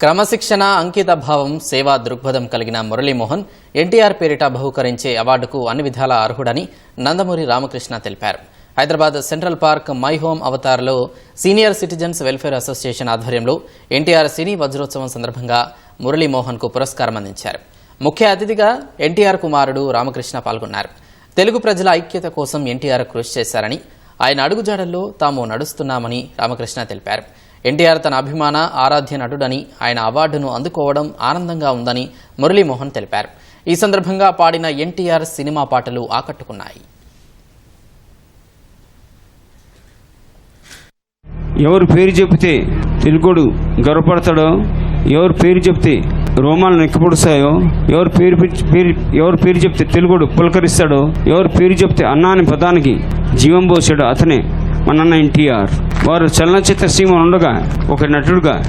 క్రమశిక్షణ అంకిత భావం సేవా దృక్పథం కలిగిన మురళీమోహన్ ఎన్టీఆర్ పేరిట బహుకరించే అవార్డుకు అన్ని విధాల అర్హుడని నందమూరి రామకృష్ణ తెలిపారు. Hyderabad central park my home అవతార్లో senior citizens welfare association ఆధ్వర్యంలో ఎన్టీఆర్ సినీ వజ్రోత్సవం సందర్భంగా మురళీమోహన్కు పురస్కారం అందించారు. ముఖ్య అతిథిగా ఎన్టీఆర్ కుమారుడు రామకృష్ణ పాల్గొన్నారు. తెలుగు ప్రజల ఐక్యత కోసం ఎన్టీఆర్ కృషి చేశారని ఆయన అడుగుజాడల్లో తాము నడుస్తున్నామని రామకృష్ణ తెలిపారు. ఎన్టీఆర్ తన అభిమాన ఆరాధ్య నటుడని ఆయన అవార్డును అందుకోవడం ఆనందంగా ఉందని మురళీమోహన్ తెలిపారు. ఈ సందర్భంగా పాడిన ఎన్టీఆర్ సినిమా పాటలు ఆకట్టుకున్నాయి. ఎవరు పేరు చెబితే తెలుగుడు గర్వపడతాడో? ఎవరు పేరు చెబితే రోమాలను ఎక్కిపొడుస్తాయో? ఎవరు పేరు పేరు ఎవరు పేరు చెప్తే తెలుగుడు పులకరిస్తాడో? ఎవరు పేరు చెప్తే అన్నా అనే పదానికి జీవం పోసాడు అతనే? మన అన్న ఎన్టీఆర్. వారు చలనచిత్ర సీమ ఉండగా ఒక నటుడుగా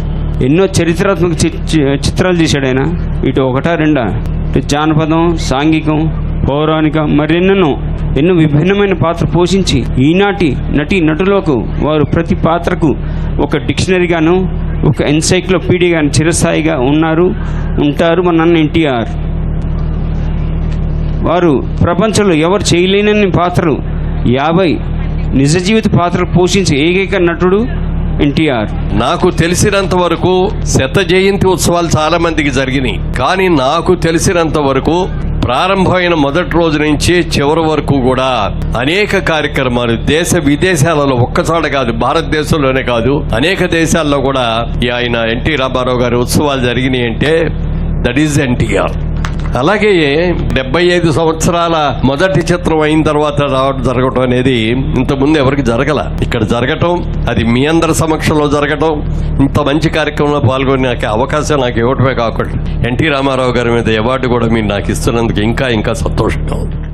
ఎన్నో చరిత్రాత్మక చి- చిత్రాలు తీశాడు ఆయన. ఇటు ఒకటా రెండా? ఇటు జానపదం సాంఘికం పౌరాణిక మరెన్నెన్నో ఎన్నో విభిన్నమైన పాత్ర పోషించి ఈనాటి నటి నటులకు వారు ప్రతి పాత్రకు ఒక డిక్షనరీగాను ఒక ఎన్సైక్లోపీడియాగాను చిరస్థాయిగా ఉన్నారు ఉంటారు మన అన్న ఎన్టీఆర్. వారు ప్రపంచంలో ఎవరు చేయలేనన్ని పాత్రలు యాభై నిజ జీవిత పాత్రలు పోషించే ఏకైక నటుడు ఎన్టీఆర్. నాకు తెలిసినంత వరకు శత జయంతి ఉత్సవాలు చాలా మందికి జరిగినాయి కానీ నాకు తెలిసినంత వరకు ప్రారంభమైన మొదటి రోజు నుంచి చివరి వరకు కూడా అనేక కార్యక్రమాలు దేశ విదేశాలలో ఒక్కచోట కాదు భారతదేశంలోనే కాదు అనేక దేశాల్లో కూడా ఈ ఆయన ఎన్టీ రామారావు గారి ఉత్సవాలు జరిగినాయి అంటే దట్ ఈజ్ ఎన్టీఆర్ అలాగే డెబ్బై ఐదు సంవత్సరాల మొదటి చిత్రం అయిన తర్వాత రావడం జరగటం అనేది ఇంతకుముందు ఎవరికి జరగల. ఇక్కడ జరగటం అది మీ అందరి సమక్షంలో జరగటం ఇంత మంచి కార్యక్రమంలో పాల్గొని నాకు అవకాశం నాకు ఇవ్వటమే కాకుండా ఎన్టీ రామారావు గారి మీద అవార్డు కూడా మీరు నాకు ఇస్తున్నందుకు ఇంకా ఇంకా సంతోషంగా ఉంది.